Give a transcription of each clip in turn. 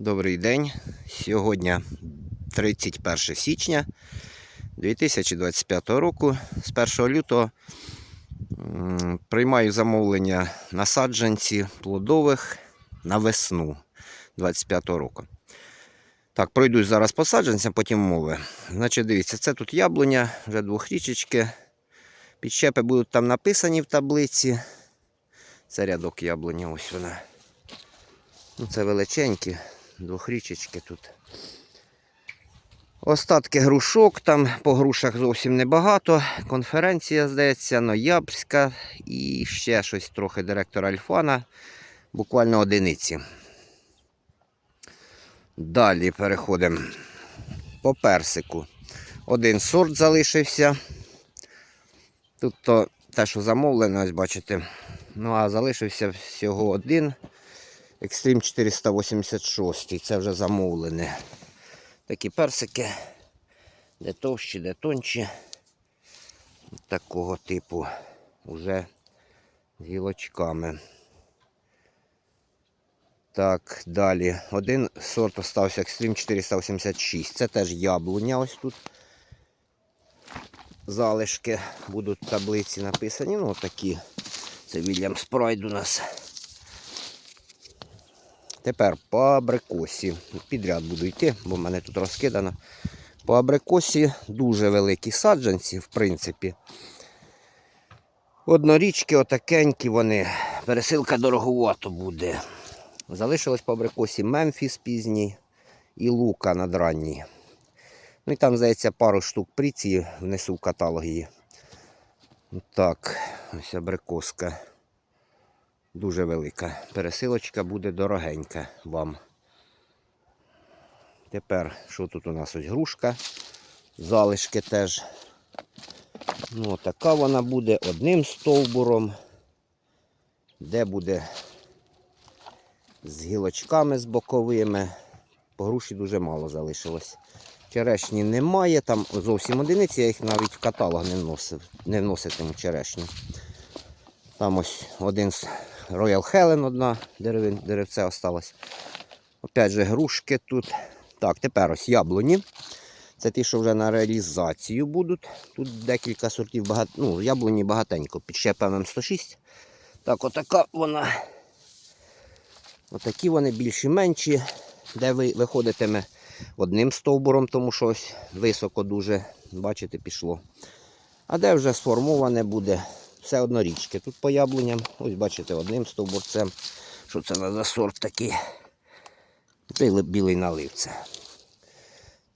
Добрий день. Сьогодні 31 січня 2025 року. З 1 лютого приймаю замовлення насадженці плодових на весну 25 року. Так, пройдусь зараз по саджанцям, потім мови. Значить, дивіться, це тут яблуня, вже двохрічечки. Підщепи будуть там написані в таблиці. Це рядок яблуня, ось вона. Ну, це величенькі, двохрічечки тут. Остатки грушок, там по грушах зовсім небагато. Конференція, здається, Ноябрська і ще щось трохи директор Альфана. Буквально одиниці. Далі переходимо по персику. Один сорт залишився. Тут то те, що замовлено, ось бачите. Ну, а залишився всього один. Extreme 486. Це вже замовлене. Такі персики. Де товщі, де тонші. Такого типу. Уже з гілочками. Так, далі. Один сорт остався Extreme 486. Це теж яблуня ось тут. Залишки будуть таблиці написані. Ну, такі. Це Вільям Спрайд у нас. Тепер по абрикосі. Підряд буду йти, бо в мене тут розкидано. По абрикосі дуже великі саджанці, в принципі. Однорічки, отакенькі вони. Пересилка дороговато буде. Залишилось по абрикосі Мемфіс пізній і лука надранній. Ну і там, здається, пару штук пріці внесу в каталог її. Так, ось абрикоска. Дуже велика. Пересилочка буде дорогенька вам. Тепер, що тут у нас ось грушка? Залишки теж. Ну, така вона буде одним стовбуром. Де буде з гілочками з боковими. По груші дуже мало залишилось. Черешні немає, там зовсім одиниці, я їх навіть в каталог не вносив, не вноситиму черешню. Там ось один Royal Helen, одна деревце осталось. Опять же, грушки тут. Так, тепер ось яблуні. Це ті, що вже на реалізацію будуть. Тут декілька сортів багато. Ну, яблуні багатенько. Підщепа ММ106. Так, отака вона. Отакі вони більші менші, де ви виходитиме одним стовбуром, тому що ось високо дуже, бачите, пішло. А де вже сформоване буде все однорічки. Тут по яблуням, ось бачите, одним стовбурцем. Що це за сорт такий? Білий, білий налив це.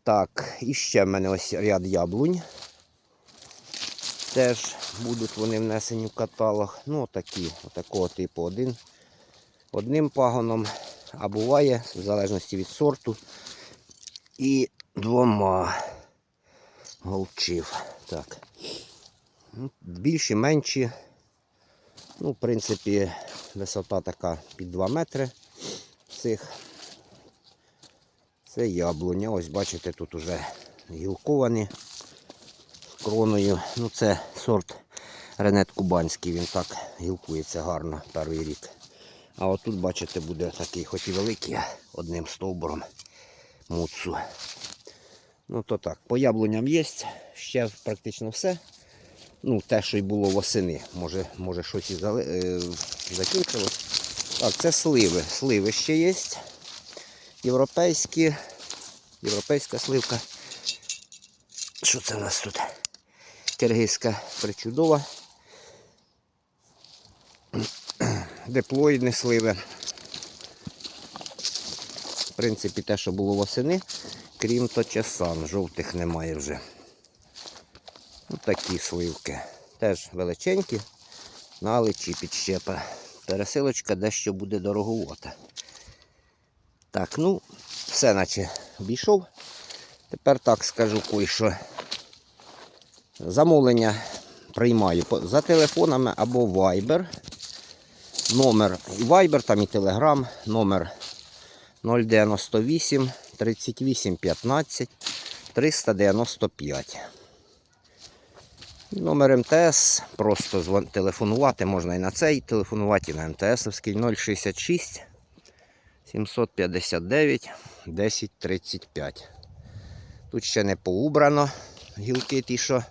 Так, і ще в мене ось ряд яблунь. Теж будуть вони внесені в каталог. Ну, отакі, отакого типу один. Одним пагоном, а буває, в залежності від сорту, і двома голчів. Так. Ну, Більші, менші. Ну, в принципі, висота така під 2 метри цих. Це яблуня. Ось бачите, тут уже гілковані кроною. Ну, це сорт Ренет Кубанський, він так гілкується гарно перший рік. А отут, бачите, буде такий, хоч і великий, одним стовбуром муцу. Ну то так, по яблуням є, ще практично все. Ну, те, що й було восени. Може, може щось і е, закінчилось. Так, це сливи. Сливи ще є. Європейські. Європейська сливка. Що це в нас тут? Киргизька причудова. Диплоїдні сливи. В принципі, те, що було восени, крім точесан, жовтих немає вже. Такі сливки. Теж величенькі, наличі підщепа. Пересилочка дещо буде дороговата. Так, ну, все наче обійшов. Тепер так скажу кое-що. Замовлення приймаю за телефонами або Viber. Номер і Viber, там і Telegram, номер 098 38 15 395. Номер МТС, просто телефонувати можна і на цей, телефонувати і на МТС 066 759 10 35. Тут ще не поубрано гілки ті, що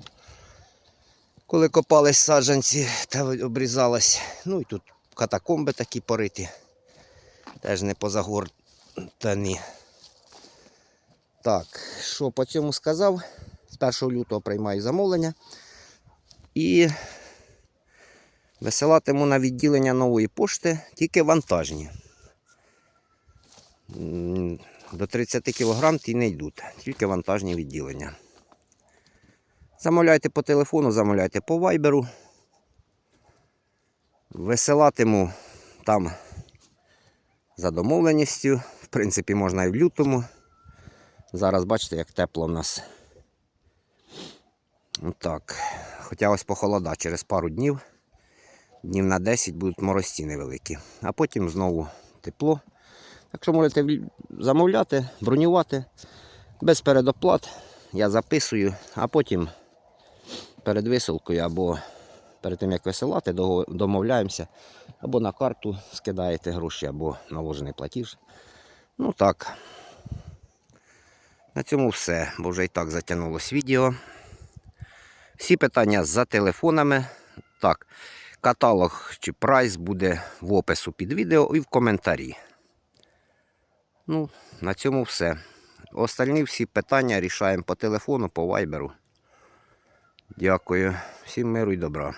коли копались саджанці та обрізалось. Ну і тут катакомби такі пориті. Теж не позагортані. Так, що по цьому сказав? З 1 лютого приймаю замовлення. І висилатиму на відділення нової пошти тільки вантажні. До 30 кг ті не йдуть, тільки вантажні відділення. Замовляйте по телефону, замовляйте по вайберу. Висилатиму там за домовленістю. В принципі, можна і в лютому. Зараз бачите, як тепло в нас. Так. Хоча ось похолода через пару днів. Днів на 10 будуть морозці невеликі. А потім знову тепло. Так що можете замовляти, бронювати без передоплат. Я записую, а потім перед висилкою або перед тим як висилати, домовляємося. Або на карту скидаєте гроші, або наложений платіж. Ну так. На цьому все, бо вже і так затягнулось відео. Всі питання за телефонами. Так, каталог чи прайс буде в опису під відео і в коментарі. Ну, на цьому все. Остальні всі питання рішаємо по телефону, по вайберу. Дякую. Всім миру і добра.